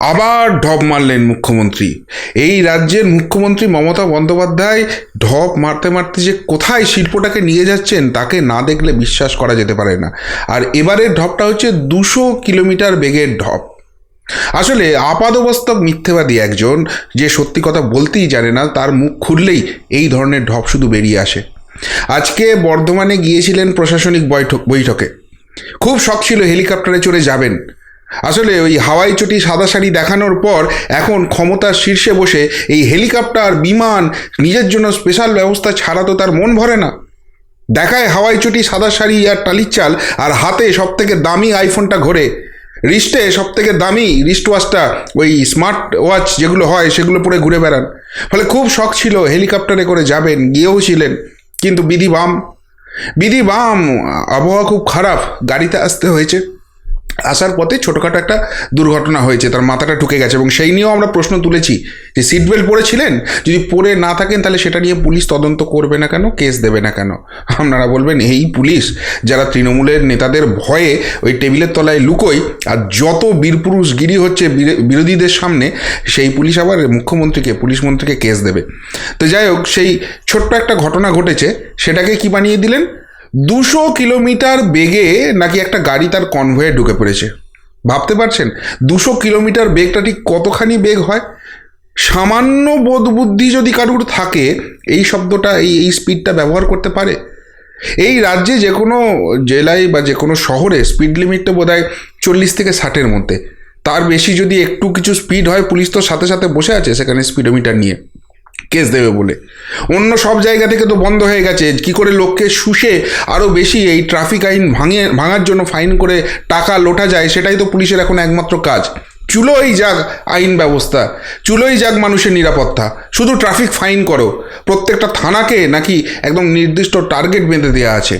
আবার ঢপ মারলেন মুখ্যমন্ত্রী। এই রাজ্যের মুখ্যমন্ত্রী মমতা বন্দ্যোপাধ্যায় ঢপ মারতে মারতে যে কোথায় শিল্পটাকে নিয়ে যাচ্ছেন, তাকে না দেখলে বিশ্বাস করা যেতে পারে না। আর এবারের ঢপটা হচ্ছে দুশো কিলোমিটার বেগের ঢপ। আসলে আপাদবস্তক মিথ্যেবাদী একজন, যে সত্যি কথা বলতেই জানে না, তার মুখ খুললেই এই ধরনের ঢপ শুধু বেরিয়ে আসে। আজকে বর্ধমানে গিয়েছিলেন প্রশাসনিক বৈঠক বৈঠকে। খুব শখ ছিল হেলিকপ্টারে চড়ে যাবেন। আসলে ওই হাওয়াই চটি সাদা শাড়ি দেখানোর পর এখন ক্ষমতার শীর্ষে বসে এই হেলিকপ্টার, বিমান নিজের জন্য স্পেশাল ব্যবস্থা ছাড়া তো তার মন ভরে না। দেখায় হাওয়াই চটি, সাদা শাড়ি আর টালির চাল আর হাতে সব থেকে দামি আইফোনটা ঘোরে। রিস্টে সব থেকে দামি রিস্ট ওয়াচটা ওই স্মার্ট ওয়াচ যেগুলো হয় সেগুলো পরে ঘুরে বেড়ান। ফলে খুব শখ ছিল হেলিকপ্টারে করে যাবেন, গিয়েও ছিলেন। কিন্তু বিধি বাম বিধি বাম, আবহাওয়া খুব খারাপ, গাড়িতে আসতে হয়েছে। আসার পথে ছোটোখাটো একটা দুর্ঘটনা হয়েছে, তার মাথাটা ঢুকে গেছে এবং সেই নিয়েও আমরা প্রশ্ন তুলেছি যে সিট বেল্ট পরেছিলেন? যদি পরে না থাকেন তাহলে সেটা নিয়ে পুলিশ তদন্ত করবে না কেন? কেস দেবে না কেন? আপনারা বলবেন, এই পুলিশ যারা তৃণমূলের নেতাদের ভয়ে ওই টেবিলের তলায় লুকোয় আর যত বীরপুরুষ গিরি হচ্ছে বিরে- বিরোধীদের সামনে, সেই পুলিশ আবার মুখ্যমন্ত্রীকে, পুলিশ মন্ত্রীকে কেস দেবে। তো যাই হোক, সেই ছোট্ট একটা ঘটনা ঘটেছে, সেটাকে কি বানিয়ে দিলেন? দুশো কিলোমিটার বেগে নাকি একটা গাড়ি তার কনভয়ে ঢুকে পড়েছে। ভাবতে পারছেন? দুশো কিলোমিটার বেগটা ঠিক কতখানি বেগ হয়? সামান্য বোধ বুদ্ধি যদি কারুর থাকে, এই শব্দটা, এই এই স্পিডটা ব্যবহার করতে পারে? এই রাজ্যে যে কোনো জেলায় বা যে কোনো শহরে স্পিড লিমিটটা বোধ হয় চল্লিশ থেকে ষাটের মধ্যে। তার বেশি যদি একটু কিছু স্পিড হয়, পুলিশ তো সাথে সাথে বসে আছে সেখানে স্পিডোমিটার নিয়ে। কেস দেবে বলে। অন্য সব জায়গা থেকে তো বন্ধ হয়ে গেছে। কি করে লোককে শুষে আরও বেশি এই ট্রাফিক আইন ভাঙিয়ে, ভাঙার জন্য ফাইন করে টাকা লোটা যায়, সেটাই তো পুলিশের এখন একমাত্র কাজ। চুলোই যাক আইন ব্যবস্থা, চুলোই যাক মানুষের নিরাপত্তা। শুধু ট্রাফিক ফাইন করো। প্রত্যেকটা থানাকে নাকি একদম নির্দিষ্ট টার্গেট বেঁধে দেওয়া আছে।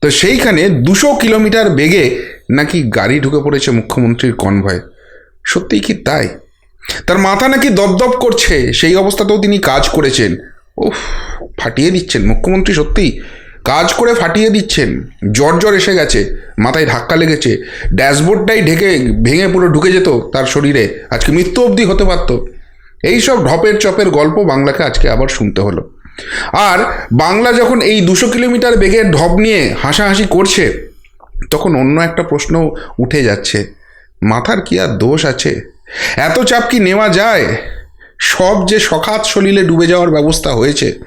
তো সেইখানে দুশো কিলোমিটার বেগে নাকি গাড়ি ঢুকে পড়েছে মুখ্যমন্ত্রীর কনভয়। সত্যিই কি তাই? তার মাথা নাকি দপদপ করছে। সেই অবস্থাতেও তিনি কাজ করেছেন। উফ, ফাটিয়ে দিচ্ছেন। মুখ্যমন্ত্রী সত্যিই কাজ করে ফাটিয়ে দিচ্ছেন। জ্বর জ্বর এসে গেছে, মাথায় ধাক্কা লেগেছে। ড্যাশবোর্ডটাই ঢেকে ভেঙে পুরো ঢুকে যেত তার শরীরে। আজকে মৃত্যু অবধি হতে পারত। এইসব ঢপের চপের গল্প বাংলাকে আজকে আবার শুনতে হলো। আর বাংলা যখন এই দুশো কিলোমিটার বেগের ঢপ নিয়ে হাসাহাসি করছে, তখন অন্য একটা প্রশ্ন উঠে যাচ্ছে। মাথার কি আর দোষ আছে? এত চাপ কি নেওয়া যায়? সব যে সখাত সলিলে ডুবে যাওয়ার ব্যবস্থা হয়েছে।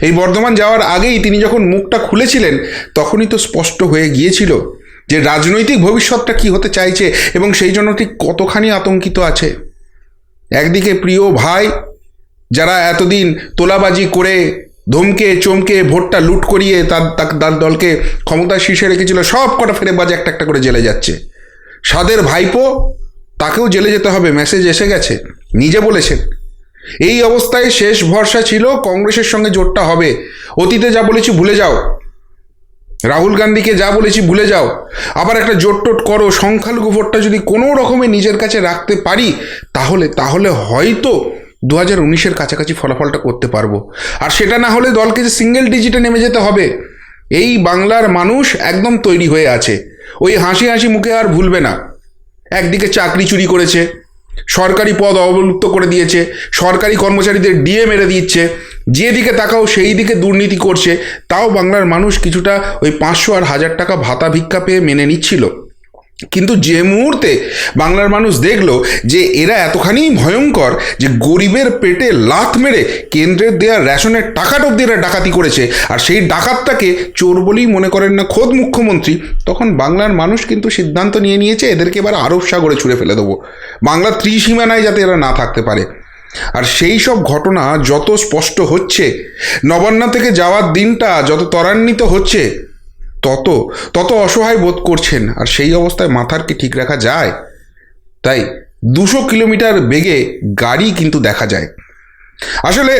এই বর্ধমান যাওয়ার আগেই তিনি যখন মুখটা খুলেছিলেন, তখনই তো স্পষ্ট হয়ে গিয়েছিল যে রাজনৈতিক ভবিষ্যৎটা কি হতে চাইছে এবং সেই জন্য ঠিক কতখানি আতঙ্কিত আছে। একদিকে প্রিয় ভাই, যারা এতদিন তোলাবাজি করে ধমকে, চমকে, ভোটটা লুট করিয়ে তার, তার- দলকে ক্ষমতার শীর্ষে রেখেছিল, সব কটা ফেরে বাজে একটা একটা করে জেলে যাচ্ছে। সাদের ভাইপো তাকেও জেলে যেতে হবে মেসেজ এসে গেছে, নিজে বলেছেন। এই অবস্থায় শেষ ভরসা ছিল কংগ্রেসের সঙ্গে জোটটা হবে। অতীতে যা বলেছি ভুলে যাও। রাহুল গান্ধীকে যা বলেছি ভুলে যাও। আবার একটা জোট টোট করো, সংখ্যালঘু ভোটটা যদি কোনো রকমে নিজের কাছে রাখতে পারি, তাহলে তাহলে হয়তো দু হাজার উনিশের কাছাকাছি ফলাফলটা করতে পারব। আর সেটা না হলে দলকে যে সিঙ্গেল ডিজিটে নেমে যেতে হবে, এই বাংলার মানুষ একদম তৈরি হয়ে আছে। ওই হাসি হাসি মুখে আর ভুলবে না। একদিকে চাকরি চুরি করেছে, সরকারি পদ অবলুপ্ত করে দিয়েছে, সরকারি কর্মচারীদের ডিএ মেরে দিচ্ছে, যেদিকে তাকাও সেই দিকে দুর্নীতি করছে, তাও বাংলার মানুষ কিছুটা ওই পাঁচশো আর হাজার টাকা ভাতা ভিক্ষা পেয়ে মেনে নিচ্ছিল। কিন্তু যে মুহূর্তে বাংলার মানুষ দেখল যে এরা এতখানি ভয়ঙ্কর যে গরিবের পেটে লাথ মেরে কেন্দ্রের দেওয়া রেশনের টাকাটা অব্দি এরা ডাকাতি করেছে, আর সেই ডাকাতটাকে চোর বলেই মনে করেন না খোদ মুখ্যমন্ত্রী, তখন বাংলার মানুষ কিন্তু সিদ্ধান্ত নিয়ে নিয়েছে এদেরকে এবার আরব সাগরে ছুঁড়ে ফেলে দেবো। বাংলার ত্রিসীমানায় যাতে এরা না থাকতে পারে। আর সেই সব ঘটনা যত স্পষ্ট হচ্ছে, নবান্ন থেকে যাওয়ার দিনটা যত ত্বরান্বিত হচ্ছে তত তত অসহায় বোধ করছেন, আর সেই অবস্থায় মাথার কি ঠিক রাখা যায়? তাই দুশো কিলোমিটার বেগে গাড়ি কিন্তু দেখা যায়। আসলে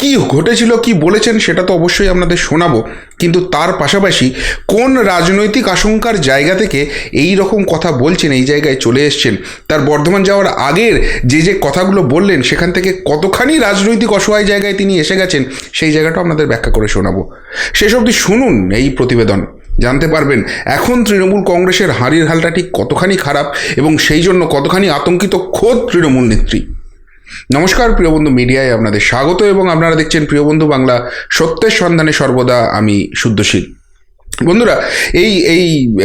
কি ঘটেছিল, কি বলেছেন সেটা তো অবশ্যই আপনাদের শোনাবো, কিন্তু তার পাশাপাশি কোন রাজনৈতিক আশঙ্কার জায়গা থেকে এই রকম কথা বলছেন, এই জায়গায় চলে এসছেন, তার বর্ধমান যাওয়ার আগের যে যে কথাগুলো বললেন, সেখান থেকে কতখানি রাজনৈতিক অসহায় জায়গায় তিনি এসে গেছেন, সেই জায়গাটা আপনাদের ব্যাখ্যা করে শোনাবো। শেষ অবধি শুনুন এই প্রতিবেদন। জানতে পারবেন, এখন তৃণমূল কংগ্রেসের হাঁড়ির হালটা ঠিক কতখানি খারাপ এবং সেই জন্য কতখানি আতঙ্কিত খোদ তৃণমূল নেত্রী। নমস্কার প্রিয়বন্ধু মিডিয়ায় আপনাদের স্বাগত এবং আপনারা দেখছেন প্রিয়বন্ধু বাংলা সত্যের সন্ধানে সর্বদা আমি শুদ্ধশীল। বন্ধুরা, এই এই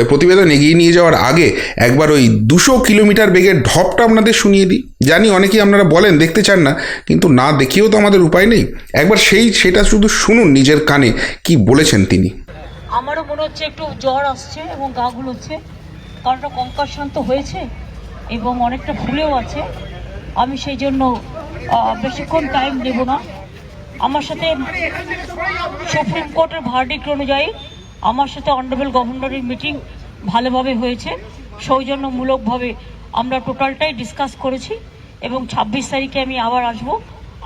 প্রতিবেদন এগিয়ে নিয়ে যাওয়ার আগে একবার ওই দুশো কিলোমিটার বেগের ঢপটা আপনাদের শুনিয়ে দিই। জানি অনেকেই আপনারা বলেন, দেখতে চান না, কিন্তু না দেখিয়েও তো আমাদের উপায় নেই। একবার সেই, সেটা শুধু শুনুন নিজের কানে, কি বলেছেন তিনি। আমারও মনে হচ্ছে একটু জ্বর আসছে এবং গা গুলোচ্ছে। কারণ ওটা কঙ্কাশন তো হয়েছে এবং অনেকটা ফুলেও আছে। আমি সেই জন্য বেশিক্ষণ টাইম নেব না। আমার সাথে সুপ্রিম কোর্টের ভার্ডিক্ট অনুযায়ী আমার সাথে অনারেবল গভর্নরের মিটিং ভালোভাবে হয়েছে। সৌজন্যমূলকভাবে আমরা টোটালটাই ডিসকাস করেছি এবং ছাব্বিশ তারিখে আমি আবার আসব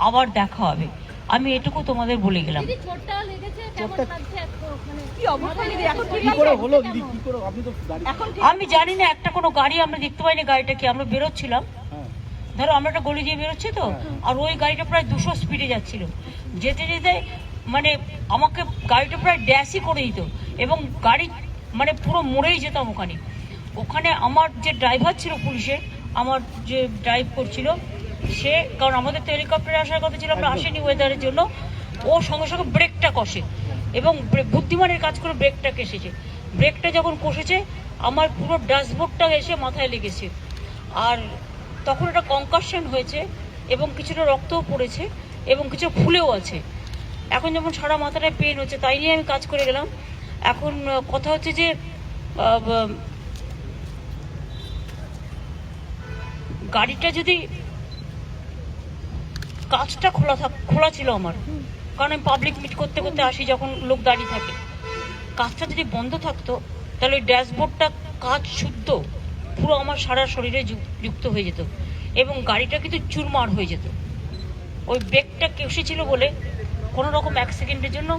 আবার দেখা হবে। আমি এটুকু তোমাদের বলে গেলাম। আমি জানি না একটা কোনো গাড়ি আমরা দেখতে পাইনি গাড়িটা কি আমরা বেরোচ্ছিলাম? হ্যাঁ। ধরো আমরা একটা গলি দিয়ে বেরোচ্ছি তো আর ওই গাড়িটা প্রায় দুশো স্পিডে যাচ্ছিল। যেতে যেতে মানে আমাকে গাড়িটা প্রায় ড্যাশই করে দিত এবং গাড়ি মানে পুরো মরেই যেতাম ওখানে। ওখানে আমার যে ড্রাইভার ছিল পুলিশের আমার যে ড্রাইভ করছিল সে কারণ আমাদের তো হেলিকপ্টারে আসার কথা ছিল আমরা আসিনি ওয়েদারের জন্য ও সঙ্গে সঙ্গে ব্রেকটা কষে। এবং বুদ্ধিমানের কাজ করে ব্রেকটা কেসেছে। ব্রেকটা যখন কষেছে, আমার পুরো ড্যাশবোর্ডটা এসে মাথায় লেগেছে। আর তখন একটা কনকাশন হয়েছে এবং কিছুটা রক্তও পড়েছে এবং কিছু ফুলেও আছে। এখন যেমন সারা মাথাটায় পেন হচ্ছে, তাই নিয়ে আমি কাজ করে গেলাম। এখন কথা হচ্ছে যে গাড়িটা যদি কাজটা খোলা থাক খোলা ছিল আমার কারণ আমি পাবলিক মিট করতে করতে আসি যখন লোক দাঁড়িয়ে থাকে। কাজটা যদি বন্ধ থাকতো, তাহলে ওই ড্যাশবোর্ডটা কাজ শুদ্ধ, পুরো আমার সারা শরীরে যুক্ত হয়ে যেত এবং গাড়িটা কিন্তু চুরমার হয়ে যেত। ওই ব্রেকটা কেসেছিল বলে কোনো রকম এক সেকেন্ডের জন্য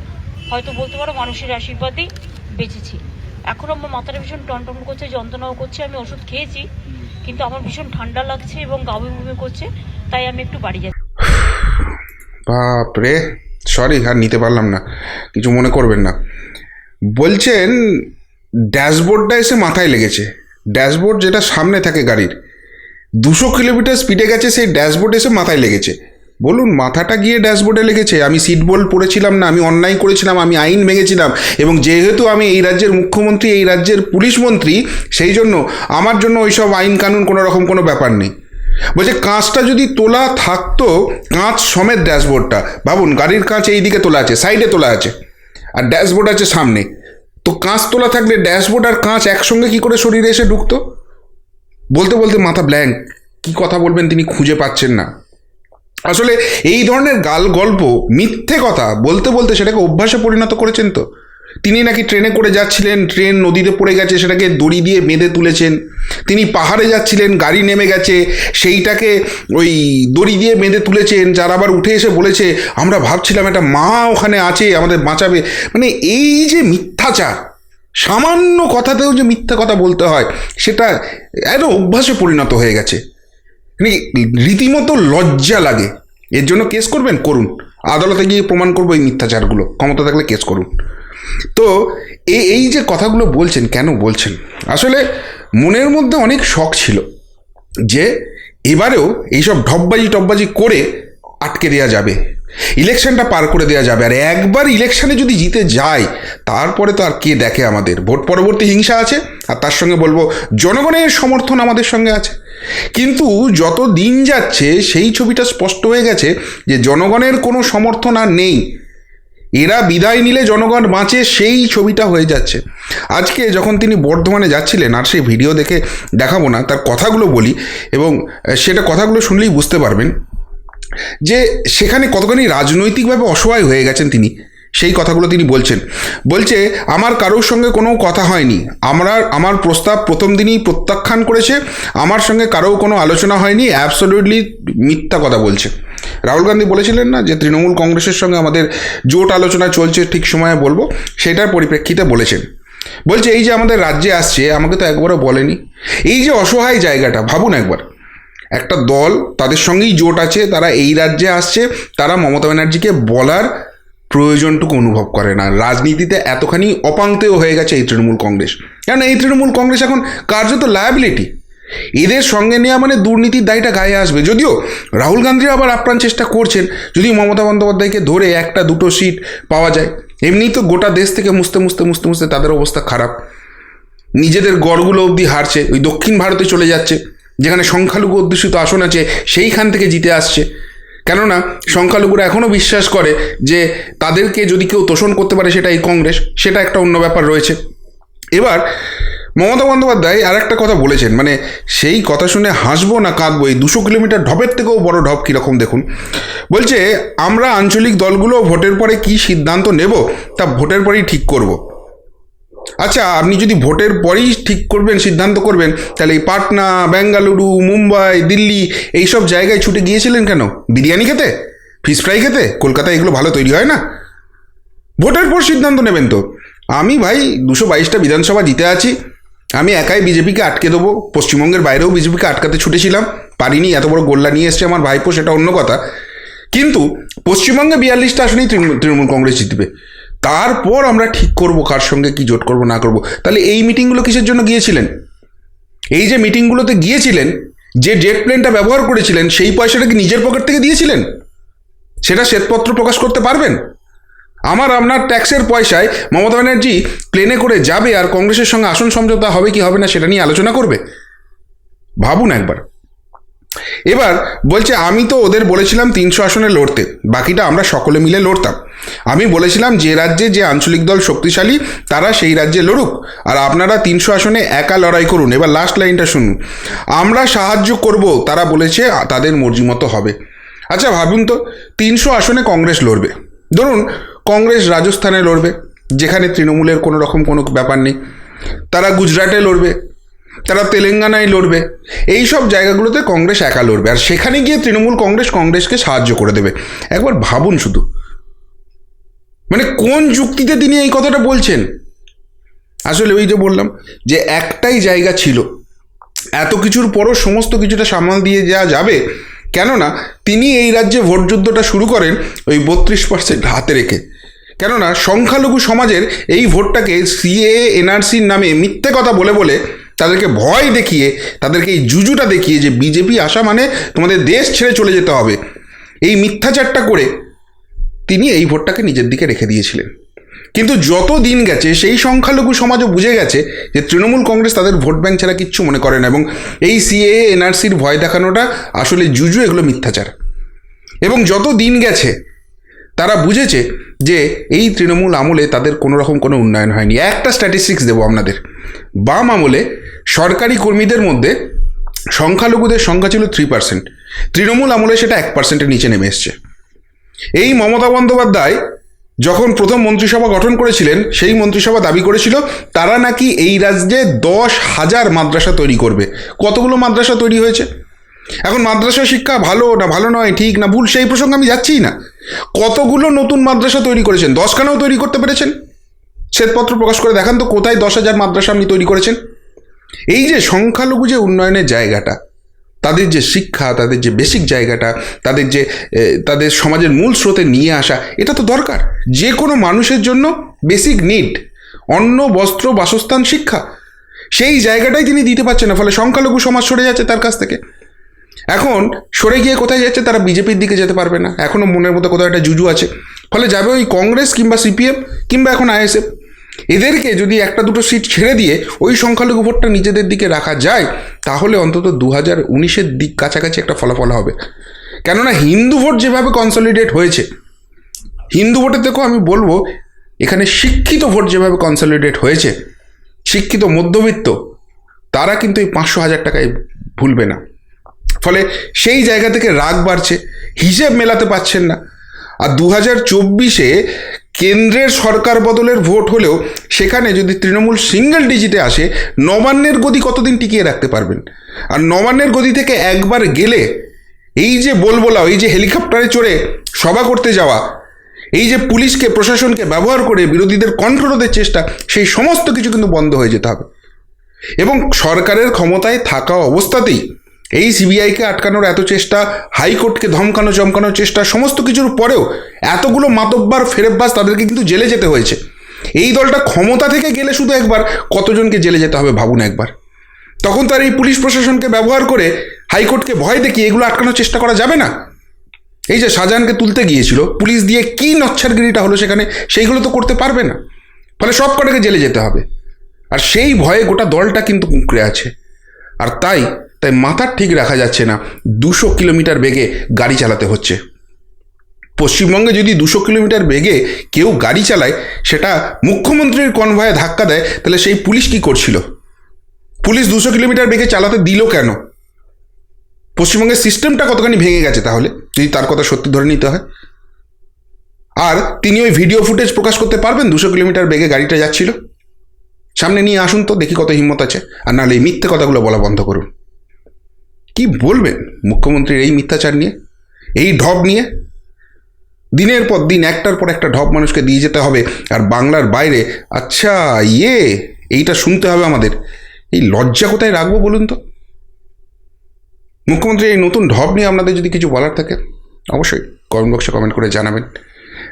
হয়তো বলতে পারো মানুষের আশীর্বাদেই বেঁচেছি। এখন আমার মাথাটা ভীষণ টনটন করছে, যন্ত্রণাও করছে, আমি ওষুধ খেয়েছি, কিন্তু আমার ভীষণ ঠান্ডা লাগছে এবং গাবি করছে, তাই আমি একটু বাড়ি যাচ্ছি। বাপ রে সরি আর নিতে পারলাম না। কিছু মনে করবেন না। বলছেন, ড্যাশবোর্ডটা এসে মাথায় লেগেছে। ড্যাশবোর্ড যেটা সামনে থাকে গাড়ির। দুশো কিলোমিটার স্পিডে গেছে, সেই ড্যাশবোর্ড এসে মাথায় লেগেছে। বলুন, মাথাটা গিয়ে ড্যাশবোর্ডে লেগেছে? আমি সিট বেল্ট পড়েছিলাম না, আমি অন্যায় করেছিলাম, আমি আইন ভেঙেছিলাম, এবং যেহেতু আমি এই রাজ্যের মুখ্যমন্ত্রী, এই রাজ্যের পুলিশ মন্ত্রী, সেই জন্য আমার জন্য ওইসব আইন কানুন কোনো রকম কোনো ব্যাপার নেই। বলছে, কাঁচটা যদি তোলা থাকতো, কাঁচ সমেত ড্যাশবোর্ডটা। ভাবুন গাড়ির কাঁচ এই দিকে তোলা আছে, সাইডে তোলা আছে, আর ড্যাশবোর্ড আছে সামনে। তো কাঁচ তোলা থাকলে ড্যাশবোর্ড আর কাঁচ একসঙ্গে কি করে শরীরে এসে ঢুকতো? বলতে বলতে মাথা ব্ল্যাঙ্ক কি কথা বলবেন তিনি খুঁজে পাচ্ছেন না। আসলে এই ধরনের গাল গল্প মিথ্যে কথা বলতে বলতে সেটাকে অভ্যাসে পরিণত করেছেন তো। তিনি নাকি ট্রেনে করে যাচ্ছিলেন, ট্রেন নদীতে পড়ে গেছে, সেটাকে দড়ি দিয়ে বেঁধে তুলেছেন। তিনি পাহাড়ে যাচ্ছিলেন, গাড়ি নেমে গেছে, সেইটাকে ওই দড়ি দিয়ে বেঁধে তুলেছেন, যারা আবার উঠে এসে বলেছে, আমরা ভাবছিলাম একটা মা ওখানে আছে, আমাদের বাঁচাবে। মানে এই যে মিথ্যাচার, সামান্য কথাতেও যে মিথ্যা কথা বলতে হয়, সেটা একটা অভ্যাসে পরিণত হয়ে গেছে। মানে রীতিমতো লজ্জা লাগে। এর জন্য কেস করবেন? করুন। আদালতে গিয়ে প্রমাণ করব এই মিথ্যাচারগুলো। ক্ষমতা থাকলে কেস করুন। তো এই এই যে কথাগুলো বলছেন, কেন বলছেন? আসলে মনের মধ্যে অনেক শখ ছিল যে এবারেও এইসব ঢপবাজি টপবাজি করে আটকে দেওয়া যাবে, ইলেকশনটা পার করে দেওয়া যাবে। আর একবার ইলেকশনে যদি জিতে যায়, তারপরে তো আর কে দেখে আমাদের? ভোট পরবর্তী হিংসা আছে, আর তার সঙ্গে বলব, জনগণের সমর্থন আমাদের সঙ্গে আছে। কিন্তু যত দিন যাচ্ছে, সেই ছবিটা স্পষ্ট হয়ে গেছে যে জনগণের কোনো সমর্থন আর নেই। এরা বিদায় নিলে জনগণ বাঁচে, সেই ছবিটা হয়ে যাচ্ছে। আজকে যখন তিনি বর্ধমানে যাচ্ছিলেন, আর সেই ভিডিও দেখে দেখাবো না, তার কথাগুলো বলি এবং সেটা কথাগুলো শুনলেই বুঝতে পারবেন যে সেখানে কতখানি রাজনৈতিকভাবে অসহায় হয়ে গেছেন তিনি। সেই কথাগুলো তিনি বলছেন। বলছে, আমার কারোর সঙ্গে কোনো কথা হয়নি। আমরা, আমার প্রস্তাব প্রথম দিনই প্রত্যাখ্যান করেছে। আমার সঙ্গে কারও কোনো আলোচনা হয়নি। অ্যাবসলিউটলি মিথ্যা কথা বলছে। রাহুল গান্ধী বলেছিলেন না যে তৃণমূল কংগ্রেসের সঙ্গে আমাদের জোট আলোচনা চলছে, ঠিক সময়ে বলব। সেটার পরিপ্রেক্ষিতে বলেছেন। বলছে, এই যে আমাদের রাজ্যে আসছে, আমাকে তো একবারও বলেনি। এই যে অসহায় জায়গাটা, ভাবুন একবার। একটা দল, তাদের সঙ্গেই জোট আছে, তারা এই রাজ্যে আসছে, তারা মমতা ব্যানার্জিকে বলার প্রয়োজনটুকু অনুভব করে না। রাজনীতিতে এতখানি অপাঙ্ক্তেও হয়ে গেছে এই তৃণমূল কংগ্রেস। কেন এই তৃণমূল কংগ্রেস এখন কার্যত লায়াবিলিটি এদের সঙ্গে নেওয়া মানে দুর্নীতির দায়টা গায়ে আসবে। যদিও রাহুল গান্ধী আবার আপ্রাণ চেষ্টা করছেন যদি মমতা বন্দ্যোপাধ্যায়কে ধরে একটা দুটো সিট পাওয়া যায়। এমনি তো গোটা দেশ থেকে মুছতে মুছতে মুছতে মুছতে তাদের অবস্থা খারাপ। নিজেদের গড়গুলো অবধি হারছে, ওই দক্ষিণ ভারতে চলে যাচ্ছে, যেখানে সংখ্যালঘু অধ্যুষিত আসন আছে, সেইখান থেকে জিতে আসছে। কেননা সংখ্যালঘুরা এখনও বিশ্বাস করে যে তাদেরকে যদি কেউ তোষণ করতে পারে সেটা এই কংগ্রেস, সেটা একটা অন্য ব্যাপার রয়েছে। এবার মমতা বন্দ্যোপাধ্যায় আর একটা কথা বলেছেন মানে সেই কথা শুনে হাসবো না কাঁদবো, এই দুশো কিলোমিটার ঢপের থেকেও বড় ঢপ কীরকম দেখুন? বলছে, আমরা আঞ্চলিক দলগুলো ভোটের পরে কি সিদ্ধান্ত নেব, তা ভোটের পরেই ঠিক করব। আচ্ছা আপনি যদি ভোটের পরেই ঠিক করবেন, সিদ্ধান্ত করবেন, তাহলে এই পাটনা, বেঙ্গালুরু, মুম্বাই, দিল্লি এইসব জায়গায় ছুটে গিয়েছিলেন কেন? বিরিয়ানি খেতে? ফিশ ফ্রাই খেতে? কলকাতায় এগুলো ভালো তৈরি হয় না? ভোটের পর সিদ্ধান্ত নেবেন তো। আমি ভাই দুশো বাইশটা বিধানসভা জিতে আছি আমি একাই বিজেপিকে আটকে দেবো। পশ্চিমবঙ্গের বাইরেও বিজেপিকে আটকাতে ছুটেছিলাম। পারিনি, এত বড় গোল্লা নিয়ে এসছে আমার ভাইপো, সেটা অন্য কথা। কিন্তু পশ্চিমবঙ্গে বিয়াল্লিশটা আসনেই তৃণমূল কংগ্রেস জিতবে। তারপর আমরা ঠিক করব কার সঙ্গে কি জোট করব, না করব। তাহলে এই মিটিংগুলো কিসের জন্য গিয়েছিলেন? এই যে মিটিংগুলোতে গিয়েছিলেন, যে জেট প্লেনটা ব্যবহার করেছিলেন, সেই পয়সাটা কি নিজের পকেট থেকে দিয়েছিলেন? সেটা শ্বেতপত্র প্রকাশ করতে পারবেন? আমার আপনার ট্যাক্সের পয়সায় মমতা ব্যানার্জি প্লেনে করে যাবে আর কংগ্রেসের সঙ্গে আসন সমঝোতা হবে কি হবে না সেটা নিয়ে আলোচনা করবে? ভাবুন একবার। এবার বলছে, আমি তো ওদের বলেছিলাম তিনশো আসনে লড়তে, বাকিটা আমরা সকলে মিলে লড়তাম। আমি বলেছিলাম যে রাজ্যে যে আঞ্চলিক দল শক্তিশালী, তারা সেই রাজ্যে লড়ুক, আর আপনারা তিনশো আসনে একা লড়াই করুন। এবার লাস্ট লাইনটা শুনুন। আমরা সাহায্য করব, তারা বলেছে, তাদের মর্জি মতো হবে। আচ্ছা ভাবুন তো, তিনশো আসনে কংগ্রেস লড়বে। ধরুন কংগ্রেস রাজস্থানে লড়বে, যেখানে তৃণমূলের কোনো রকম কোনো ব্যাপার নেই। তারা গুজরাটে লড়বে, তারা তেলেঙ্গানায় লড়বে, এই সব জায়গাগুলোতে কংগ্রেস একা লড়বে। আর সেখানে গিয়ে তৃণমূল কংগ্রেস কংগ্রেসকে সাহায্য করে দেবে। একবার ভাবুন শুধু। মানে কোন যুক্তিতে তিনি এই কথাটা বলছেন? আসলে ওই যে বললাম যে একটাই জায়গা ছিল। এত কিছুর পরও সমস্ত কিছুটা সামাল দিয়ে যাওয়া যাবে। কেননা তিনি এই রাজ্যে ভোট যুদ্ধটা শুরু করেন ওই বত্রিশ পার্সেন্ট হাতে রেখে। কেননা সংখ্যালঘু সমাজের এই ভোটটাকে সিএ এনআরসির নামে মিথ্যে কথা বলে বলে তাদেরকে ভয় দেখিয়ে, তাদেরকে এই জুজুটা দেখিয়ে যে বিজেপি আসা মানে তোমাদের দেশ ছেড়ে চলে যেতে হবে। এই মিথ্যাচারটা করে তিনি এই ভোটটাকে নিজের দিকে রেখে দিয়েছিলেন। কিন্তু যত দিন গেছে, সেই সংখ্যালঘু সমাজও বুঝে গেছে যে তৃণমূল কংগ্রেস তাদের ভোট ব্যাংক ছাড়া কিচ্ছু মনে করে না এবং এই সিএ এনআরসির ভয় দেখানোটা আসলে জুজু এগুলো মিথ্যাচার। এবং যত দিন গেছে তারা বুঝেছে যে এই তৃণমূল আমলে তাদের কোনো রকম কোনো উন্নয়ন হয়নি। একটা স্ট্যাটিস্টিক্স দেবো আপনাদের। বাম আমলে সরকারি কর্মীদের মধ্যে সংখ্যালঘুদের সংখ্যা ছিল থ্রি পার্সেন্ট তৃণমূল আমলে সেটা এক পার্সেন্টের নিচে নেমে এসছে। এই মমতা বন্দ্যোপাধ্যায় যখন প্রথম মন্ত্রিসভা গঠন করেছিলেন, সেই মন্ত্রিসভা দাবি করেছিল, তারা নাকি এই রাজ্যে দশ হাজার মাদ্রাসা তৈরি করবে। কতগুলো মাদ্রাসা তৈরি হয়েছে? এখন মাদ্রাসা শিক্ষা ভালো না ভালো নয়, ঠিক না ভুল, সেই প্রসঙ্গে আমি যাচ্ছিই না। কতগুলো নতুন মাদ্রাসা তৈরি করেছেন? দশখানাও তৈরি করতে পেরেছেন? শ্বেতপত্র প্রকাশ করে দেখান তো, কোথায় দশ হাজার মাদ্রাসা আপনি তৈরি করেছেন? এই যে সংখ্যালঘু যে উন্নয়নের জায়গাটা, তাদের যে শিক্ষা, তাদের যে বেসিক জায়গাটা, তাদের যে তাদের সমাজের মূল স্রোতে নিয়ে আসা, এটা তো দরকার। যে কোনো মানুষের জন্য বেসিক নিড অন্ন, বস্ত্র, বাসস্থান, শিক্ষা, সেই জায়গাটাই তিনি দিতে পারছেন না, ফলে সংখ্যালঘু সমাজ সরে যাচ্ছে তার কাছ থেকে। এখন সরে গিয়ে কোথায় যাচ্ছে তারা বিজেপির দিকে যেতে পারবে না। এখনও মনের মধ্যে কোথাও একটা জুজু আছে। ফলে যাবে ওই কংগ্রেস কিংবা সিপিএম কিংবা এখন আইএসএফ। এদেরকে যদি একটা দুটো সিট ছেড়ে দিয়ে ওই সংখ্যালঘু ভোটটা নিজেদের দিকে রাখা যায়, তাহলে অন্তত দু হাজার উনিশের দিক কাছাকাছি একটা ফলাফল হবে। কেননা হিন্দু ভোট যেভাবে কনসলিডেট হয়েছে, হিন্দু ভোটের দেখো আমি বলব, এখানে শিক্ষিত ভোট যেভাবে কনসলিডেট হয়েছে, শিক্ষিত মধ্যবিত্ত, তারা কিন্তু এই পাঁচশো হাজার টাকায় ভুলবে না। ফলে সেই জায়গা থেকে রাগ বাড়ছে, হিসেব মেলাতে পারছেন না। আর দু হাজার চব্বিশে কেন্দ্রের সরকার বদলের ভোট হলেও সেখানে যদি তৃণমূল সিঙ্গেল ডিজিটে আসে, নবান্নের গদি কতদিন টিকিয়ে রাখতে পারবেন? আর নবান্নের গদি থেকে একবার গেলে, এই যে বলবোলা, এই যে হেলিকপ্টারে চড়ে সভা করতে যাওয়া, এই যে পুলিশকে, প্রশাসনকে ব্যবহার করে বিরোধীদের কণ্ঠরোধের চেষ্টা, সেই সমস্ত কিছু কিন্তু বন্ধ হয়ে যেতে হবে। এবং সরকারের ক্ষমতায় থাকা অবস্থাতেই এই সিবিআইকে আটকানোর এত চেষ্টা, হাইকোর্টকে ধমকানো, চমকানোর চেষ্টা, সমস্ত কিছুর পরেও এতগুলো মাতব্বার ফেরেব্বাস তাদেরকে কিন্তু জেলে যেতে হয়েছে। এই দলটা ক্ষমতা থেকে গেলে শুধু একবার, কতজনকে জেলে যেতে হবে ভাবুন একবার। তখন তার এই পুলিশ প্রশাসনকে ব্যবহার করে হাইকোর্টকে ভয় দেখিয়ে এগুলো আটকানোর চেষ্টা করা যাবে না? এই যে শাহজাহানকে তুলতে গিয়েছিল, পুলিশ দিয়ে কী নচ্ছারগিরিটা হলো সেখানে, সেইগুলো তো করতে পারবে না। ফলে সব কটাকে জেলে যেতে হবে। আর সেই ভয়ে গোটা দলটা কিন্তু কুঁকড়ে আছে। আর তাই তাই মাথার ঠিক রাখা যাচ্ছে না। দুশো কিলোমিটার বেগে গাড়ি চালাতে হচ্ছে। পশ্চিমবঙ্গে যদি দুশো কিলোমিটার বেগে কেউ গাড়ি চালায়, সেটা মুখ্যমন্ত্রীর কনভয়ে ধাক্কা দেয়, তাহলে সেই পুলিশ কি করছিল? পুলিশ দুশো কিলোমিটার বেগে চালাতে দিল কেন? পশ্চিমবঙ্গের সিস্টেমটা কতখানি ভেঙে গেছে তাহলে? যদি তার কথা সত্যি ধরে নিতে হয়। আর তিনি ওই ভিডিও ফুটেজ প্রকাশ করতে পারবেন, দুশো কিলোমিটার বেগে গাড়িটা যাচ্ছিল? সামনে নিয়ে আসুন তো, দেখি কত হিম্মত আছে। আর নাহলে এই মিথ্যে কথাগুলো বলা বন্ধ করুন। কি বলবেন মুখ্যমন্ত্রীর এই মিথ্যাচার নিয়ে? এই ঢপ নিয়ে? দিনের পর দিন, একটার পর একটা ঢপ মানুষকে দিয়ে যেতে হবে, আর বাংলার বাইরে আচ্ছা ইয়ে এইটা শুনতে হবে আমাদের। এই লজ্জা কোথায় রাখব বলুন তো? মুখ্যমন্ত্রী এই নতুন ঢপ নিয়ে আপনাদের যদি কিছু বলার থাকে, অবশ্যই কমেন্ট বক্সে কমেন্ট করে জানাবেন।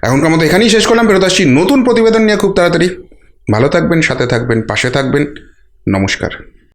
এখনকার মতো এখানেই শেষ করলাম, ফেরত আসছি নতুন প্রতিবেদন নিয়ে খুব তাড়াতাড়ি। ভালো থাকবেন, সাথে থাকবেন, পাশে থাকবেন। নমস্কার।